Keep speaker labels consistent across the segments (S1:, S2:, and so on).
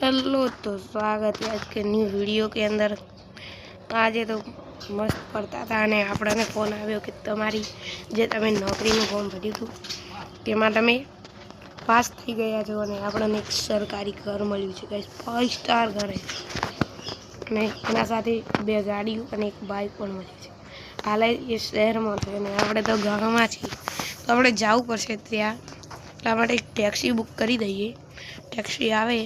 S1: Hello તો સ્વાગત છે આજકે ન્યૂ વીડિયો કે અંદર. આજે તો મસ્ત ફરતા હતા અને આપણને ફોન આવ્યો કે તમારી જે તમે નોકરીનું ફોર્મ ભર્યું હતું, તેમાં તમે પાસ થઈ ગયા છો અને આપણને એક સરકારી ઘર મળ્યું છે. કંઈ ફાઇવ સ્ટાર ઘર અને એના સાથે બે ગાડીઓ અને એક બાઇક પણ મળી છે. હાલ એ શહેરમાં છે અને આપણે તો ગામમાં છીએ. તો આપણે જવું પડશે ત્યાં. એટલા માટે એક ટેક્સી બુક કરી દઈએ ટેક્સી આવે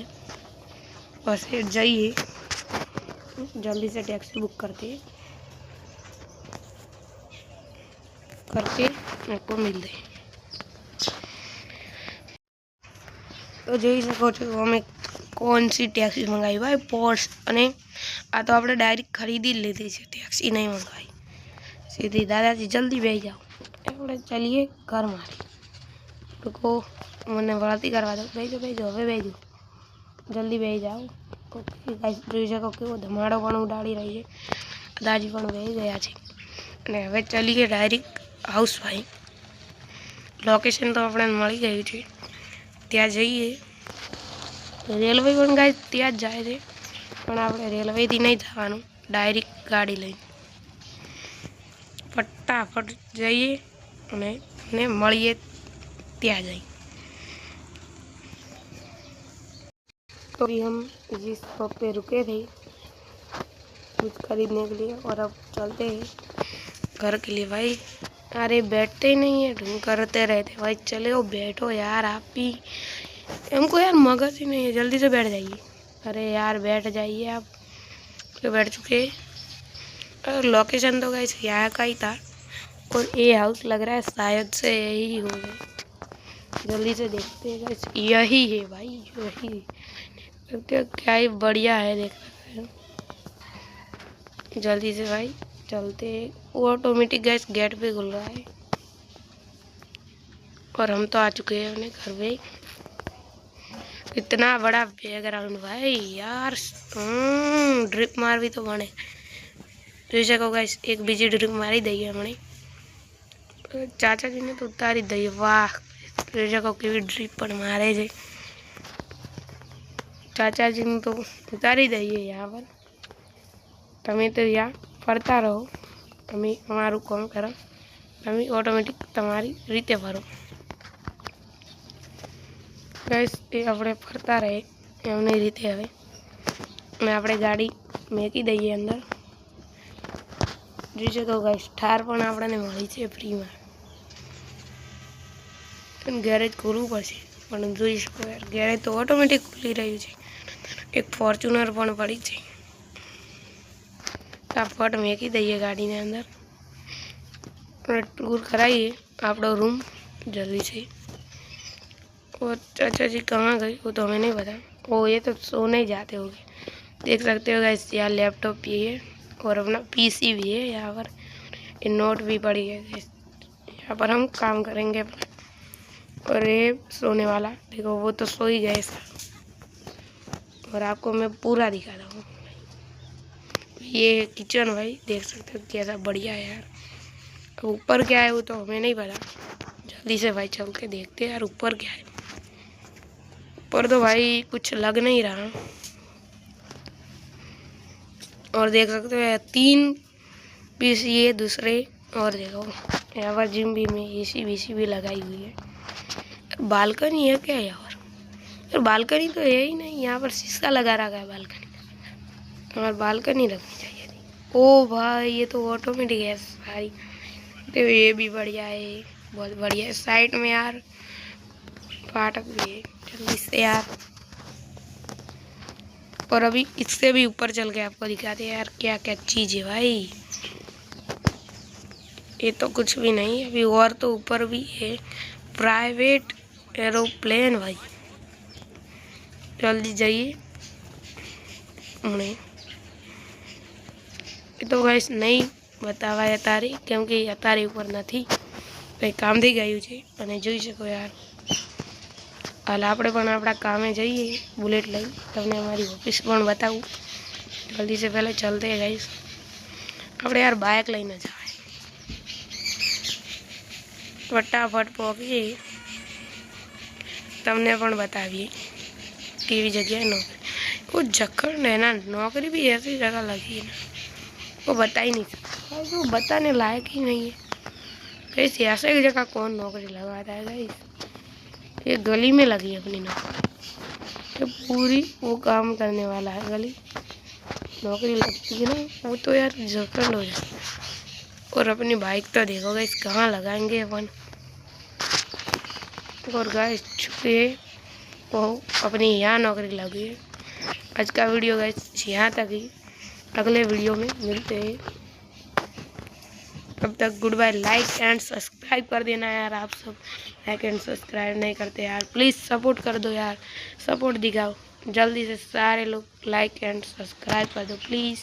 S1: बस फिर जाइए जल्दी से टैक्सी बुक करते करके आपको मिल दे તો જોઈ શકો છો અમે કોણ સી ટેક્સી મંગાવી ભાઈ પોર્સ અને આ તો આપણે ડાયરેક્ટ ખરીદી જ લીધી છે ટેક્સી નહીં મંગાવી સીધી દાદાજી જલ્દી બેસી જાઓ આપણે ચલીએ ઘર મારે લોકો મને વળતી કરવા દો. બેજો બેજો હવે બેજો જલ્દી બે જાઓ જોઈ શકો કેવો ધમાડો પણ ઉડાડી રહી છે. દાદાજી પણ બે ગયા છે. અને હવે ચલીએ ડાયરેક્ટ હાઉસ ભાઈ લોકેશન તો આપણે મળી ગયું છે. ત્યાં જઈએ. રેલવે પણ ગાય ત્યાં જ જાય છે. પણ આપણે રેલવેથી નહીં જવાનું. ડાયરેક્ટ ગાડી લઈને. ફટાફટ જઈએ અને ને पत्ते आ जाए। तो अभी हम जिस शॉप पे रुके थे कुछ खरीदने के लिए और अब चलते हैं। घर के लिए भाई। अरे बैठते ही नहीं है ढूंढ करते रहते भाई चले हो बैठो यार आप भी। हमको यार मगज ही नहीं है जल्दी से बैठ जाइए। अरे यार बैठ जाइए आप। तो बैठ चुके और लोकेशन तो गए यहाँ का ही था। और ये हाउस लग रहा है शायद से यही होगा जल्दी से देखते हैं यही है भाई, यही। देखते क्या ही बढ़िया है देखा जल्दी से भाई, चलते वो ऑटोमेटिक गैस गेट पे खुल रहा है। और हम तो आ चुके हैं अपने घर पे। इतना बड़ा बैकग्राउंड भाई, यार। हम्म, ड्रिप मार भी तो बने। तो इसे कहो गैस एक बिज़ी ड्रिप मारी दही है हमने। चाचा जी ने तो उतारी दही वाह। જોઈ શકો કેવી ડ્રીપ પણ મારે છે. ચાચાજીને તો ઉતારી દઈએ યા પર તમે તો યા ફરતા રહો. તમે અમારું કોમ કરો. તમે ઓટોમેટિક તમારી રીતે ફરો. બસ એ આપણે ફરતા રહે એમની રીતે હવે. અને આપણે ગાડી મેકી દઈએ અંદર. જોઈ શકો ગાઈશ ઠાર પણ આપણને મળી છે ફ્રીમાં ગેરેજ ખોલવું પડશે પણ જોઈ શકો યાર ગેરેજ તો ઓટોમેટિક ખુલી રહ્યું છે એક ફોર્ચ્યુનર પણ પડી છે ફટાફટ મેકી દઈએ ગાડીને અંદર અને ટૂર કરાવીએ આપણો रूम जल्दी से और चाचा जी कहाँ गए वो तो हमें नहीं पता वो ये तो सोने ही जाते होंगे देख सकते हो गाइस यहाँ लैपटॉप भी है और अपना पीसी भी है यहाँ पर ये नोट भी पड़ी है guys। यहाँ पर हम काम करेंगे अपना और ये सोने वाला। देखो, वो तो सो ही गए सब और आपको मैं पूरा दिखा रहा हूँ। ये किचन भाई, देख सकते हो कैसा बढ़िया है यार। ऊपर क्या है वो तो हमें नहीं पता। जल्दी से भाई चल के देखते हैं यार, ऊपर क्या है। ऊपर तो भाई कुछ लग नहीं रहा। और देख सकते हो यार, तीन पीस, ये दूसरे, और देखो, यहाँ पर जिम भी में एसी सी भी लगाई हुई है। बालकनी है क्या यहाँ पर यार बालकनी तो है ही नहीं, यहाँ पर शीशा लगा रखा है बालकनी और बालकनी रखनी चाहिए थी। ओ भाई, ये तो ऑटोमेटिक है सारी। तो ये भी बढ़िया है, बहुत बढ़िया है। साइड में यार, फाटक भी है, जल्दी से यार। और अभी इससे भी ऊपर चल के आपको दिखाते यार क्या क्या चीज़ है भाई। ये तो कुछ भी नहीं, अभी और तो ऊपर भी है। प्राइवेट एरोप्लेन भाई जल्दी जाइए હમણે એ તો ગાઈસ નહીં બતાવાય અત્યારે કેમ કે અત્યારે ઉપર નથી કંઈ કામ થઈ ગયું છે અને જોઈ શકો યાર હાલ આપણે પણ આપણા કામે જઈએ બુલેટ લઈ તમને અમારી ઓફિસ પણ બતાવું જલ્દી સે પહેલાં ચલતે ગાઈસ આપણે યાર બાઇક લઈને જવાય ફટાફટ પહોંચીએ તમને પણ બતાવીએ કેવી જગ્યાએ नौकरी वो जखड़ है ना नौकरी भी ऐसी जगह लगी है ना वो बता ही नहीं सकता वो बताने लायक ही नहीं है कैसे ऐसे की जगह कौन नौकरी लगाता है गाइस ये गली में लगी है अपनी नौकरी ये पूरी वो काम करने वाला है गली नौकरी लगती है ना वो तो यार जखड़ हो जाए और अपनी बाइक तो देखो गाइस कहाँ लगाएंगे अपन और गाइस चुके वो अपनी यहाँ नौकरी लगी है। आज का वीडियो गाइस यहाँ तक ही। अगले वीडियो में मिलते हैं। तब तक good bye like and subscribe कर देना यार आप सब। लाइक एंड सब्सक्राइब नहीं करते यार। प्लीज़ सपोर्ट कर दो यार। सपोर्ट दिखाओ। जल्दी से सारे लोग लाइक एंड सब्सक्राइब कर दो प्लीज़